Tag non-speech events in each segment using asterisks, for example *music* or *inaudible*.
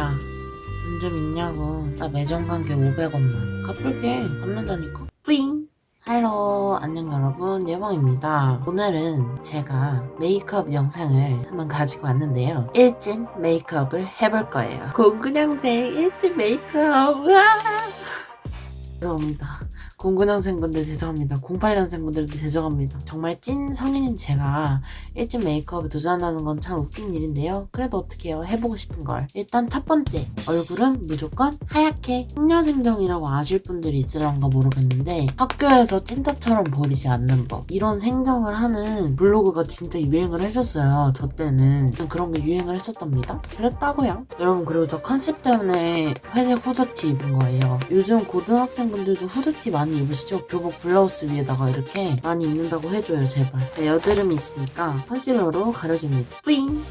야, 돈 좀 있냐고. 나 매점 간 게 500원만. 갚을게. 갚는다니까. 뿌잉. 할로, 안녕 여러분. 예봉입니다. 오늘은 제가 메이크업 영상을 한번 가지고 왔는데요. 일진 메이크업을 해볼 거예요. 공근양생 일진 메이크업. 우와! *laughs* 죄송합니다. 09년생분들 죄송합니다. 08년생분들도 죄송합니다. 정말 찐 성인인 제가 일찍 메이크업에 도전하는 건 참 웃긴 일인데요. 그래도 어떻게 해요? 해보고 싶은 걸. 일단 첫 번째, 얼굴은 무조건 하얗게 생녀생정이라고 아실 분들이 있을런가 모르겠는데 학교에서 찐따처럼 보이지 않는 법. 이런 생정을 하는 블로그가 진짜 유행을 했었어요. 저 때는 그런 게 유행을 했었답니다. 그랬다고요. 여러분 그리고 저 컨셉 때문에 회색 후드티 입은 거예요. 요즘 고등학생분들도 후드티 많이 입으시죠? 교복 블라우스 위에다가 이렇게 많이 입는다고 해줘요 제발. 자, 여드름이 있으니까 컨실러로 가려줍니다. 뿌잉!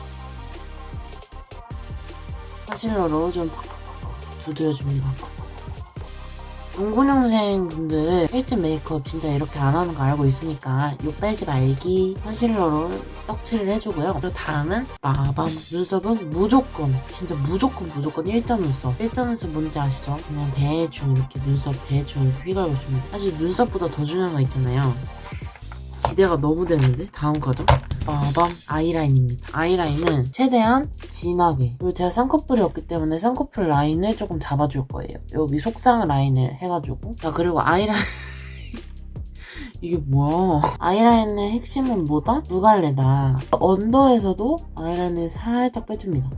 컨실러로 좀 팍팍팍팍 두드려줍니다. 동고년생 분들 일진 메이크업 진짜 이렇게 안 하는 거 알고 있으니까 욕 빨지 말기 컨실러로 떡칠을 해주고요. 그리고 다음은 마밤 눈썹은 무조건 진짜 무조건 무조건 일자 눈썹 일자 눈썹 뭔지 아시죠? 그냥 대충 이렇게 눈썹 대충 이렇게 휘갈겨 줍니다. 사실 눈썹보다 더 중요한 거 있잖아요. 기대가 너무 되는데 다음 거죠? 마밤 아이라인입니다. 아이라인은 최대한 진하게 그리고 제가 쌍꺼풀이 없기 때문에 쌍꺼풀 라인을 조금 잡아줄 거예요. 여기 속상 라인을 해가지고 자 그리고 아이라인 *laughs* 이게 뭐야? 아이라인의 핵심은 뭐다? 무갈래다. 언더에서도 아이라인을 살짝 빼줍니다.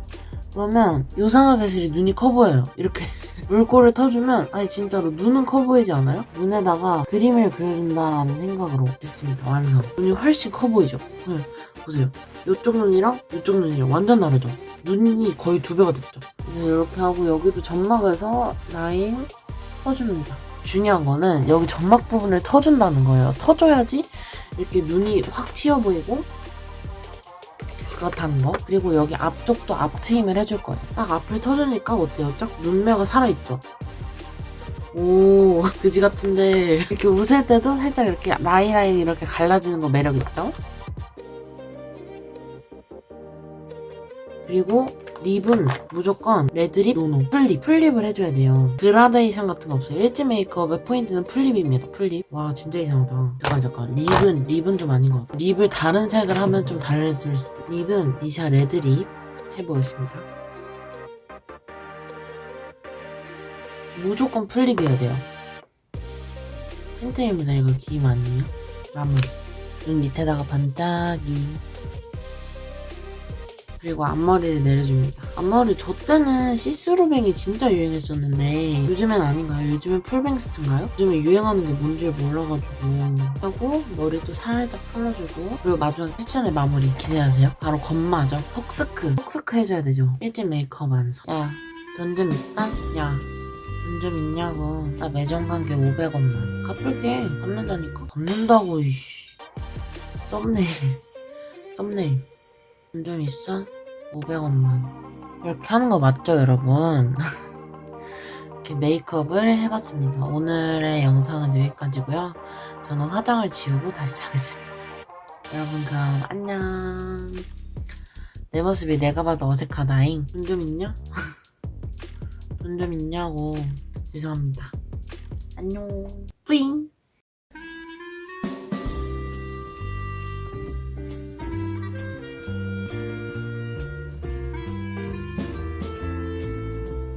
그러면 요상하게 슬이 눈이 커 보여요. 이렇게 물꼬를 터주면 아니 진짜로 눈은 커 보이지 않아요? 눈에다가 그림을 그려준다라는 생각으로 됐습니다. 완성. 눈이 훨씬 커 보이죠? 네, 보세요. 이쪽 눈이랑 이쪽 눈이랑 완전 다르죠? 눈이 거의 두 배가 됐죠? 그래서 이렇게 하고 여기도 점막에서 라인 터줍니다. 중요한 거는 여기 점막 부분을 터준다는 거예요. 터줘야지 이렇게 눈이 확 튀어 보이고 그렇다는 거. 그리고 여기 앞쪽도 앞트임을 해줄 거예요. 딱 앞을 터주니까 어때요? 딱 눈매가 살아있죠? 오, *laughs* 그지 같은데. 이렇게 웃을 때도 살짝 이렇게 라인 라인 이렇게 갈라지는 거 매력 있죠? 그리고 립은 무조건 레드립, 노노, 풀립, 풀립을 해줘야 돼요. 그라데이션 같은 거 없어요. 일지 메이크업의 포인트는 풀립입니다. 풀립. 와 진짜 이상하다. 잠깐 잠깐. 립은 립은 좀 아닌 것 같아. 립을 다른 색을 하면 좀 달라질 수도. 있어. 립은 미샤 레드립 해보겠습니다. 무조건 풀립이어야 돼요. 틴트입니다. 이거 기임 아니에요? 마무리. 눈 밑에다가 반짝이. 그리고 앞머리를 내려줍니다. 앞머리 저 때는 시스루뱅이 진짜 유행했었는데 요즘엔 아닌가요? 요즘엔 풀뱅스트인가요? 요즘에 유행하는 게 뭔지 몰라가지고 하고 머리도 살짝 풀어주고 그리고 마지막에 패션의 마무리 기대하세요. 바로 건마죠. 턱스크. 턱스크 해줘야 되죠. 일진 메이크업 완성. 야, 돈 좀 있어? 야, 돈 좀 있냐고. 나 매점 간 게 500원만. 갚을게. 갚는다니까. 갚는다고, 이씨. 썸네일. *laughs* 썸네일. 돈 좀 있어? 500원만. 이렇게 하는 거 맞죠, 여러분? *laughs* 이렇게 메이크업을 해봤습니다. 오늘의 영상은 여기까지고요. 저는 화장을 지우고 다시 자겠습니다. 여러분 그럼 안녕. 내 모습이 내가 봐도 어색하다잉. 돈 좀 있냐? *laughs* 돈 좀 있냐고. 죄송합니다. 안녕. 뿌잉.